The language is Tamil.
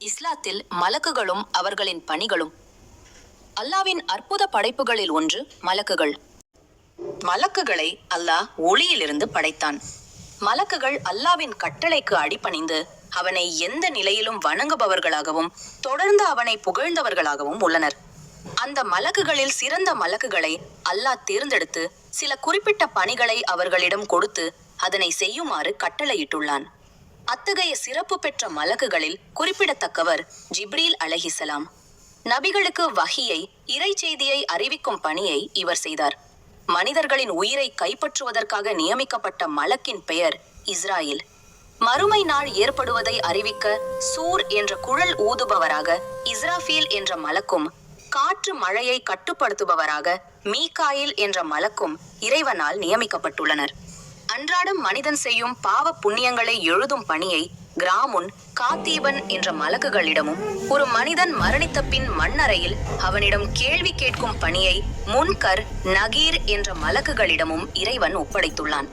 இஸ்லாத்தில் மலக்குகளும் அவர்களின் பணிகளும். அல்லாவின் அற்புத படைப்புகளில் ஒன்று மலக்குகள். மலக்குகளை அல்லாஹ் ஒளியிலிருந்து படைத்தான். மலக்குகள் அல்லாவின் கட்டளைக்கு அடிபணிந்து அவனை எந்த நிலையிலும் வணங்குபவர்களாகவும் தொடர்ந்து அவனை புகழ்ந்தவர்களாகவும் உள்ளனர். அந்த மலக்குகளில் சிறந்த மலக்குகளை அல்லாஹ் தேர்ந்தெடுத்து சில குறிப்பிட்ட பணிகளை அவர்களிடம் கொடுத்து அதனை செய்யுமாறு கட்டளையிட்டுள்ளான். அத்தகைய சிறப்பு பெற்ற மலக்குகளில் குறிப்பிடத்தக்கவர் ஜிப்ரீல் அலஹிசலாம். நபிகளுக்கு வஹியை இறை செய்தியை அறிவிக்கும் பணியை இவர் செய்தார். மனிதர்களின் உயிரை கைப்பற்றுவதற்காக நியமிக்கப்பட்ட மலக்கின் பெயர் இஸ்ராயில். மறுமை நாள் ஏற்படுவதை அறிவிக்க சூர் என்ற குழல் ஊதுபவராக இஸ்ராஃபீல் என்ற மலக்கும் காற்று மழையை கட்டுப்படுத்துபவராக மீகாயில் என்ற மலக்கும் இறைவனால் நியமிக்கப்பட்டுள்ளனர். அன்றாடம் மனிதன் செய்யும் பாவ புண்ணியங்களை எழுதும் பணியை கிராமுன் காத்தீபன் என்ற மலக்குகளிடமும் ஒரு மனிதன் மரணித்த பின் மண்ணறையில் அவனிடம் கேள்வி கேட்கும் பணியை முன்கர் நகீர் என்ற மலக்குகளிடமும் இறைவன் ஒப்படைத்துள்ளான்.